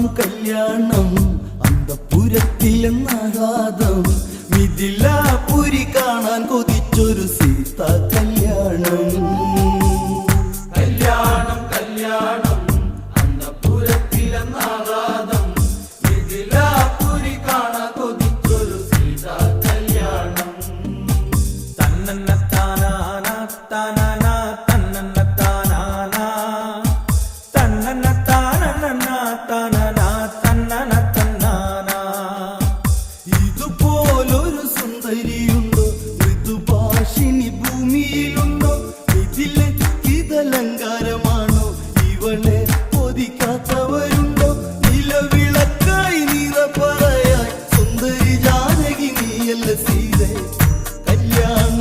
കല്യാണം കല്യാണം അന്തപുരത്തിലെന്നാഘാതം. മിഥിലാപുരി കാണാൻ കൊതിച്ചൊരു കല്യാണം. കല്യാണം കല്യാണം കാണാൻ കൊതിച്ചൊരു സീത കല്യാണം. തന്നെത്താനാ തന്നാ സരിയുണ്ടോ ഋതുഭാഷിണി ഭൂമിയിലുണ്ടോ? ഇതിലെ ഇതലങ്കാരമാണോ ഇവളെ പൊതിക്കാത്തവരുണ്ടോ? നിലവിളക്കായി നീത പറയാൻ സുന്ദരി ജാനകി നീയല്ല സീത? കല്യാണം